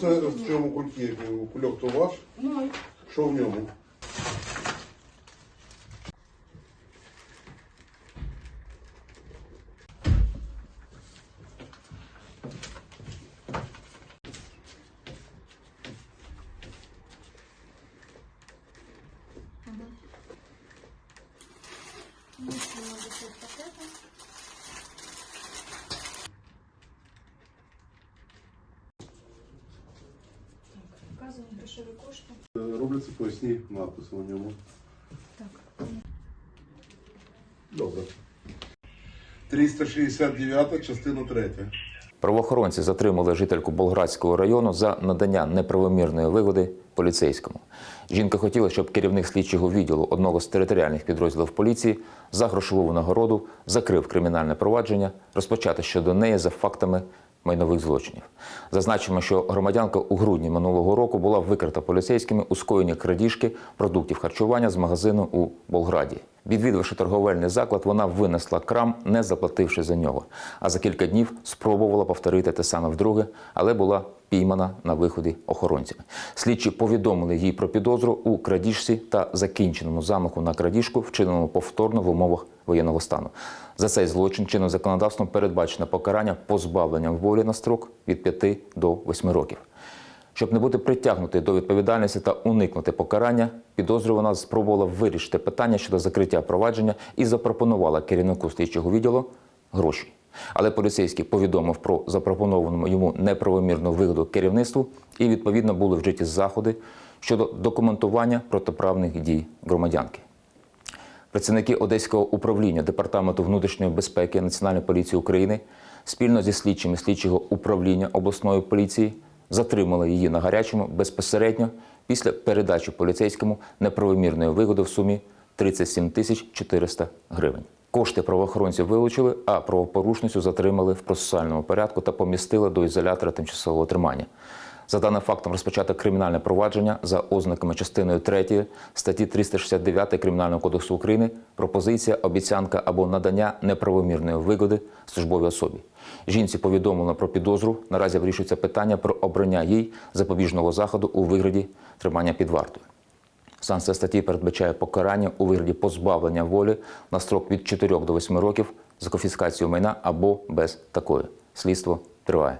це в цьому культі? Кульок то ваш? Ну, Що в ньому? Вказані грошові кошти. Робляться поясні надписи у ньому. Так. Добре. 369 частина 3. Правоохоронці затримали жительку Болградського району за надання неправомірної вигоди поліцейському. Жінка хотіла, щоб керівник слідчого відділу одного з територіальних підрозділів поліції за грошову нагороду закрив кримінальне провадження, розпочати щодо неї за фактами майнових злочинів. Зазначимо, що громадянка у грудні минулого року була викрита поліцейськими у скоєнні крадіжки продуктів харчування з магазину у Болграді. Відвідавши торговельний заклад, вона винесла крам, не заплативши за нього. А за кілька днів спробувала повторити те саме вдруге, але була піймана на виході охоронцями. Слідчі повідомили їй про підозру у крадіжці та закінченому замаху на крадіжку, вчиненому повторно в умовах воєнного стану. За цей злочин чинним законодавством передбачено покарання позбавленням волі на строк від 5 до 8 років. Щоб не бути притягнутою до відповідальності та уникнути покарання, підозрювана спробувала вирішити питання щодо закриття провадження і запропонувала керівнику слідчого відділу гроші. Але поліцейський повідомив про запропоновану йому неправомірну вигоду керівництву і відповідно були вжиті заходи щодо документування протиправних дій громадянки. Працівники Одеського управління Департаменту внутрішньої безпеки Національної поліції України спільно зі слідчими слідчого управління обласної поліції затримали її на гарячому безпосередньо після передачі поліцейському неправомірної вигоди в сумі 37 тисяч 400 гривень. Кошти правоохоронців вилучили, а правопорушницю затримали в процесуальному порядку та помістили до ізолятора тимчасового тримання. За даним фактом розпочато кримінальне провадження за ознаками частиною 3 статті 369 Кримінального кодексу України пропозиція, обіцянка або надання неправомірної вигоди службовій особі. Жінці повідомлено про підозру. Наразі вирішується питання про обрання їй запобіжного заходу у вигляді тримання під вартою. Санкція статті передбачає покарання у вигляді позбавлення волі на строк від 4 до 8 років за конфіскацію майна або без такої. Слідство триває.